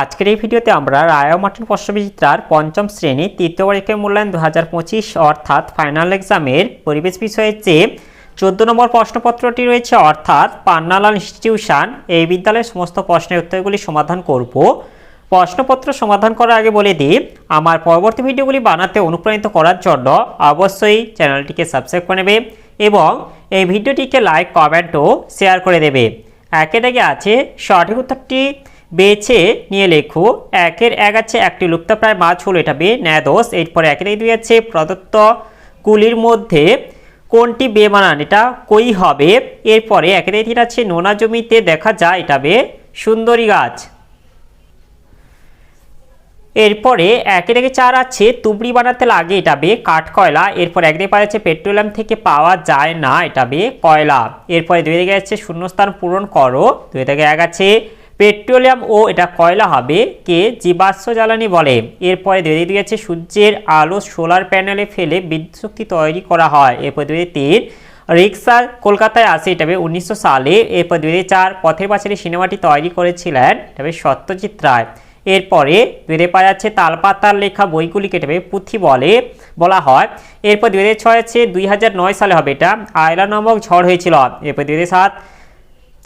আজকের এই ভিডিওতে আমরা রায় মার্টিন প্রশ্নবিচিত্রার পঞ্চম শ্রেণি তৃতীয় পরীক্ষায় মূল্যায়ন দু হাজার পঁচিশ অর্থাৎ ফাইনাল এক্সামের পরিবেশ বিষয়ের যে চোদ্দ নম্বর প্রশ্নপত্রটি রয়েছে অর্থাৎ পান্নালাল ইনস্টিটিউশন এই বিদ্যালয়ের সমস্ত প্রশ্নের উত্তরগুলি সমাধান করব। প্রশ্নপত্র সমাধান করার আগে বলে দিই, আমার পরবর্তী ভিডিওগুলি বানাতে অনুপ্রাণিত করার জন্য অবশ্যই চ্যানেলটিকে সাবস্ক্রাইব করে নেবে এবং এই ভিডিওটিকে লাইক কমেন্ট ও শেয়ার করে দেবে। একে আছে সঠিক উত্তরটি বেছে নিয়ে লেখো। একের এক আছে, একটি লুপ্তপ্রায় মাছ হলো, এটা বে ন্যাদোষ এরপরে একের দুই আছে, প্রদত্ত গুলির মধ্যে কোনটি বেমানান, এটা কই হবে? এরপরে একের তিন আছে, নোনা জমিতে দেখা যায়, এটা বে সুন্দরী গাছ। এরপরে একে থেকে চার আছে, তুবড়ি বানাতে লাগে, এটা বে কাঠ কয়লা এরপর এক দিকে আছে, পেট্রোলিয়াম থেকে পাওয়া যায় না, এটা বে কয়লা। এরপরে দুই দিকে আছে, শূন্যস্থান পূরণ করো। দুই থেকে এক আছে পেট্রোলিয়াম ও এটা কয়লা হবে? কে? জীবাশ্ম জ্বালানি বলে। এরপরে দুই দিকে আছে সূর্যের আলো সোলার প্যানেলে ফেলে বিদ্যুৎ শক্তি তৈরি করা হয়। এরপর দুই তিন, রিক্সা কলকাতায় আসে, এটা উনিশশো সালে। এরপর দুই চার, পথের পাঁচালী সিনেমাটি তৈরি করেছিলেন, এটা সত্যজিৎ রায়। এরপরে দুই পাওয়া যাচ্ছে তালপাতার লেখা বইগুলিকে, এটা পুঁথি বলে বলা হয়। এরপর দুই ছয় আছে দুই হাজার নয় সালে হবে এটা। আয়লা নামক ঝড় হয়েছিল। এরপর দুই সাত,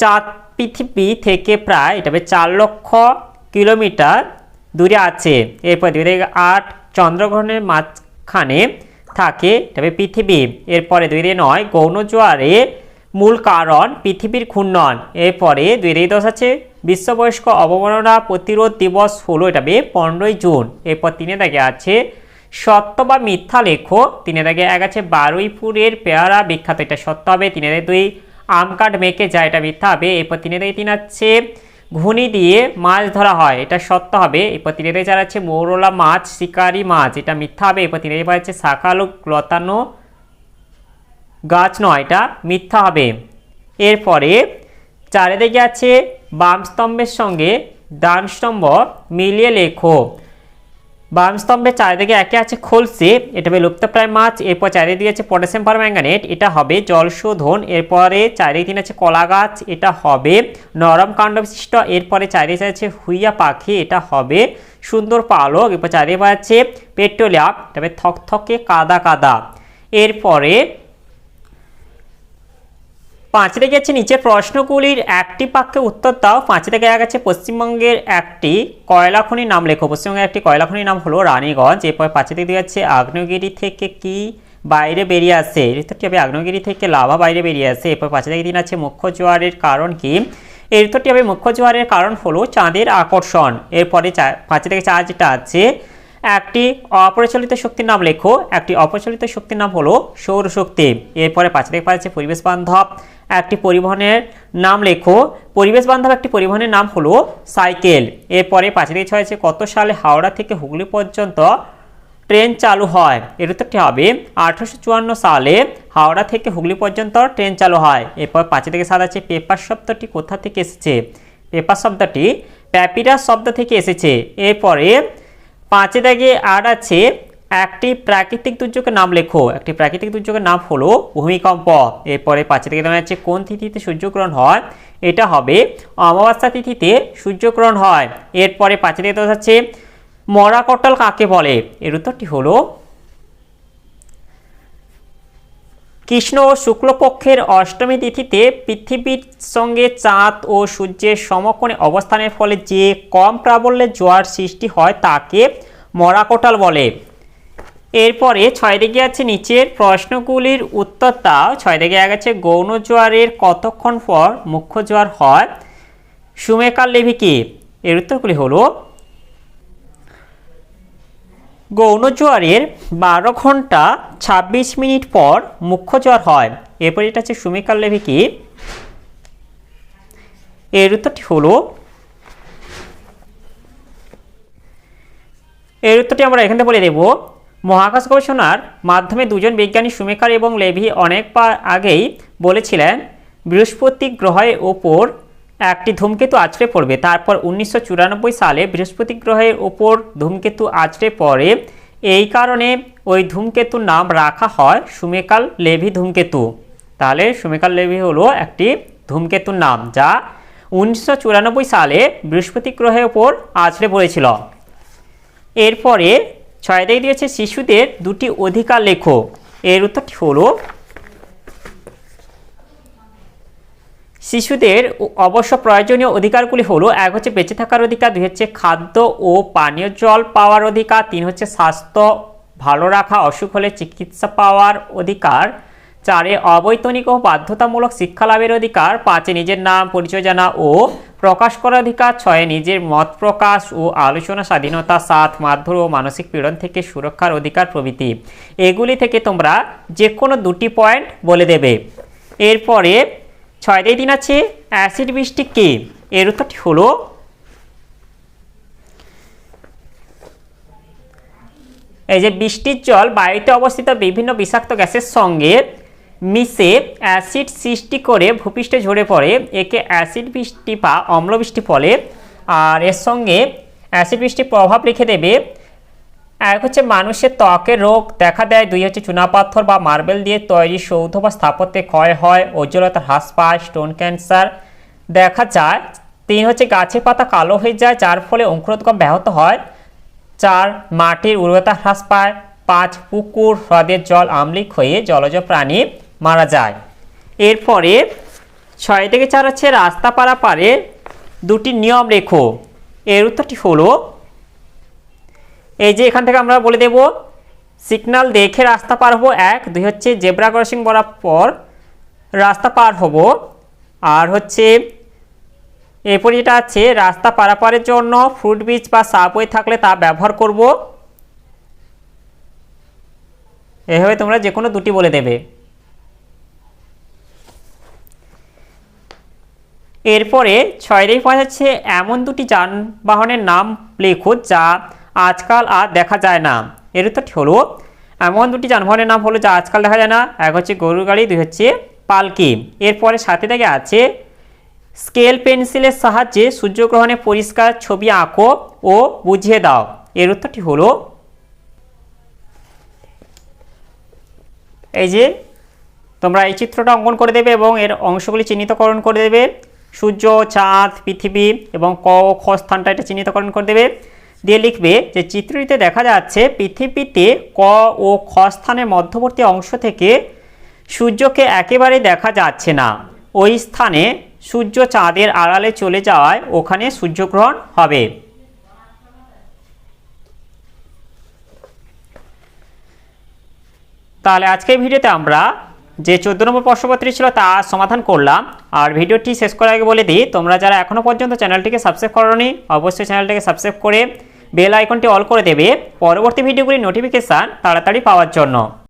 চাঁদ পৃথিবী থেকে প্রায়, এটা চার লক্ষ কিলোমিটার দূরে আছে। এরপর দুই আট চন্দ্রগ্রহণের মাঝখানে থাকে তবে পৃথিবী। এরপরে দুই নয়, গৌণ জোয়ারে মূল কারণ পৃথিবীর ঘূর্ণন। এরপরে দুই দশ আছে, বিশ্ববয়স্ক অবমাননা প্রতিরোধ দিবস হলো, এটা পনেরোই জুন। এরপর তিনে দাগে আছে, সত্য বা মিথ্যা লেখো তিনে দাগে এক আছে, বারুইপুরের পেয়ারা বিখ্যাত, এটা সত্য হবে। তিনে দুই আম কাঠ মেকে যায়, এটা মিথ্যা হবে। এরপর তিনে দাগে তিন আছে ঘুনি দিয়ে মাছ ধরা হয়, এটা সত্য হবে। এরপর তিনে দাগে চার আছে মৌরলা মাছ, শিকারি মাছ, এটা মিথ্যা হবে। এরপর তিনে দাগে আছে শাখালো লতানো গাছ নয়, এটা মিথ্যা হবে। এরপরে চারিদিকে আছে বাম স্তম্ভের সঙ্গে ডান স্তম্ভ মিলিয়ে লেখো। বাম স্তম্ভের চারিদিকে একে আছে খোলসে, এটা হবে লুপ্তপ্রায় মাছ, এরপর চারিদিকে আছে পটাশিয়াম পারম্যাঙ্গানেট এটা হবে জলশোধন, এরপরে চারিদিকে আছে কলা গাছ এটা হবে নরম কাণ্ড বিশিষ্ট, এরপরে চারিদিকে আছে হুইয়া পাখি, এটা হবে সুন্দর পালক, এরপর চারিদিকে আছে পেট্রোলিয়াম, এটা হবে থকথকে কাদা কাদা। এরপরে পাঁচ থেকে আছে নিচের প্রশ্নগুলির একটি বাক্যে উত্তর দাও। পাঁচ থেকে এক আছে, পশ্চিমবঙ্গের একটি কয়লা খনির নাম লেখো। পশ্চিমবঙ্গের একটি কয়লা খনির নাম হলো রানীগঞ্জ। এরপর পাঁচ থেকে আছে, আগ্নেয়গিরি থেকে কি বাইরে বেরিয়ে আসে? ঋতুটি হবে আগ্নেয়গিরি থেকে লাভা বাইরে বেরিয়ে আসে। এরপর পাঁচ থেকে তিন আছে, মুখ্য জোয়ারের কারণ কি? এই ঋতুটি হবে, মুখ্য জোয়ারের কারণ হলো চাঁদের আকর্ষণ। এরপরে পাঁচ থেকে চার যেটা আছে একটি অপরিচালিত শক্তির নাম লেখো, একটি অপরিচালিত শক্তির নাম হলো সৌরশক্তি এরপরে পাঁচ থেকে পাঁচ পরিবেশ বান্ধব। একটি পরিবহনের নাম লেখো, পরিবেশ বান্ধব একটি পরিবহনের নাম হলো সাইকেল। এরপরে পাঁচ থেকে ছয় আছে কত সালে হাওড়া থেকে হুগলি পর্যন্ত ট্রেন চালু হয়? এর উত্তরটি হবে, আঠারোশো চুয়ান্ন সালে হাওড়া থেকে হুগলি পর্যন্ত ট্রেন চালু হয়। এরপর পাঁচ থেকে সাত আছে পেপার শব্দটি কোথা থেকে এসেছে? পেপার শব্দটি প্যাপিরাস শব্দ থেকে এসেছে। এরপরে পাঁচে দাগে আর আছে, একটি প্রাকৃতিক দুর্যোগের নাম লেখো। একটি প্রাকৃতিক দুর্যোগের নাম হলো ভূমিকম্প। এরপরে পাঁচে দামে আছে, কোন তিথিতে সূর্যগ্রহণ হয়? এটা হবে অমাবস্যা তিথিতে সূর্যগ্রহণ হয়। এরপরে পাঁচে থেকে দেখা আছে মরা কটল কাকে বলে? এর উত্তরটি হলো কৃষ্ণ ও শুক্লপক্ষের অষ্টমী তিথিতে পৃথিবীর সঙ্গে চাঁদ ও সূর্যের সমকোণে অবস্থানের ফলে যে কম প্রাবল্যে জোয়ার সৃষ্টি হয় তাকে মরাকোটাল বলে। এরপরে ছয় দিকে আছে নিচের প্রশ্নগুলির উত্তর দাও ছয় দিকে আছে, গৌণ জোয়ারের কতক্ষণ পর মুখ্য জোয়ার হয়? সুমেকার লেভি কি এর উত্তরগুলি হলো গৌণ জোয়ারের বারো ঘণ্টা ২৬ মিনিট পর মুখ্য জোয়ার হয়। এরপর এটা হচ্ছে সুমিকার লেভি কি? এর উত্তরটি হলো, এর উত্তরটি আমরা এখান বলে দেব। মহাকাশ গবেষণার মাধ্যমে দুজন বিজ্ঞানী সুমেকার এবং লেভি অনেক আগেই বলেছিলেন, বৃহস্পতি গ্রহের ওপর একটি ধূমকেতু আছড়ে পড়বে। তারপর উনিশশো চুরানব্বই সালে বৃহস্পতি গ্রহের ওপর ধূমকেতু আছড়ে পড়ে। এই কারণে ওই ধূমকেতুর নাম রাখা হয় সুমেকাল লেভি ধূমকেতু। তাহলে সুমেকাল লেভি হলো একটি ধূমকেতুর নাম যা উনিশশো চুরানব্বই সালে বৃহস্পতি গ্রহের ওপর আছড়ে পড়েছিল। এরপরে ছয় দিয়েছে শিশুদের দুটি অধিকার লেখো এর উত্তরটি হলো শিশুদের অবশ্য প্রয়োজনীয় অধিকারগুলি হলো, এক হচ্ছে বেঁচে থাকার অধিকার, দুই হচ্ছে খাদ্য ও পানীয় জল পাওয়ার অধিকার, তিন হচ্ছে স্বাস্থ্য ভালো রাখা, অসুখ হলে চিকিৎসা পাওয়ার অধিকার, চারে অবৈতনিক ও বাধ্যতামূলক শিক্ষা লাভের অধিকার, পাঁচে নিজের নাম, পরিচয় জানা ও প্রকাশ করার অধিকার, ছয়ে নিজের মত প্রকাশ ও আলোচনা স্বাধীনতা সাত মারধর ও মানসিক পীড়ন থেকে সুরক্ষার অধিকার প্রভৃতি। এগুলি থেকে তোমরা যে কোনো দুটি পয়েন্ট বলে দেবে। এরপরে ছয় দিয়ে দিন আছে। অ্যাসিড বৃষ্টি কি? এর উত্তরটি হলো এই যে বৃষ্টির জল বায়ুতে অবস্থিত বিভিন্ন বিষাক্ত গ্যাসের সঙ্গে মিশে অ্যাসিড সৃষ্টি করে ভূপৃষ্ঠে ঝরে পড়ে। একে অ্যাসিড বৃষ্টি বা অম্ল বৃষ্টি বলে। আর এর সঙ্গে অ্যাসিড বৃষ্টির প্রভাব রেখে দেবে এক হচ্ছে মানুষের ত্বকের রোগ দেখা দেয়, দুই হচ্ছে চুনাপাথর বা মার্বেল দিয়ে তৈরি সৌধ বা স্থাপত্যে ক্ষয় হয় উজ্জ্বলতা হ্রাস পায়, স্টোন ক্যান্সার দেখা যায়। তিন হচ্ছে গাছের পাতা কালো হয়ে যায়, যার ফলে অঙ্কুরোদ্গম ব্যাহত হয়। চার, মাটির উর্বরতা হ্রাস পায়। পাঁচ, পুকুর, হ্রদের জল আম্লিক হয়ে জলজ প্রাণী মারা যায়। এরপরে ছয় থেকে চার হচ্ছে রাস্তা পারাপারে দুটি নিয়ম রেখো। এর উত্তরটি হলো এই যে এখান থেকে আমরা বলে দেব সিগন্যাল দেখে রাস্তা পার হব এক, দুই হচ্ছে জেব্রা ক্রসিং বরাবর রাস্তা পার হব, আর হচ্ছে এরপর যেটা আছে রাস্তা পারাপারের জন্য ফ্রুট ব্রিজ বা সাবওয়ে থাকলে তা ব্যবহার করব। এভাবে তোমরা যে কোনো দুটি বলে দেবে। এরপরে ছয় পাওয়া যাচ্ছে এমন দুটি যানবাহনের নাম লেখো যা আজকাল আর দেখা যায় না। এর উত্তরটি হলো, এমন দুটি যানবাহনের নাম হলো যা আজকাল দেখা যায় না। এক হচ্ছে গরুর গাড়ি, দুই হচ্ছে পালকি। এরপরে সাথে থেকে আছে, স্কেল পেন্সিলের সাহায্যে সূর্যগ্রহণে পরিষ্কার ছবি আঁকো ও বুঝিয়ে দাও। এর উত্তরটি হলো, এই যে তোমরা এই চিত্রটা অঙ্কন করে দেবে এবং এর অংশগুলি চিহ্নিতকরণ করে দেবে। সূর্য, চাঁদ, পৃথিবী এবং ক খ স্থানটা এটা চিহ্নিতকরণ করে দেবে। দিয়ে লিখবে যে চিত্রটিতে দেখা যাচ্ছে পৃথিবীতে ক ও খ স্থানের মধ্যবর্তী অংশ থেকে সূর্যকে একেবারে দেখা যাচ্ছে না। ওই স্থানে সূর্য চাঁদের আড়ালে চলে যাওয়ায় ওখানে সূর্যগ্রহণ হবে। তাহলে আজকের ভিডিওতে আমরা যে চোদ্দ নম্বর প্রশ্নপত্র ছিল তা সমাধান করলাম। আর ভিডিওটি শেষ করার আগে বলে দিই, তোমরা যারা এখনও পর্যন্ত চ্যানেলটিকে সাবস্ক্রাইব করোনি, অবশ্যই চ্যানেলটিকে সাবস্ক্রাইব করে বেল আইকনটি অল করে দেবে। পরবর্তী ভিডিওগুলির নোটিফিকেশান তাড়াতাড়ি পাওয়ার জন্য।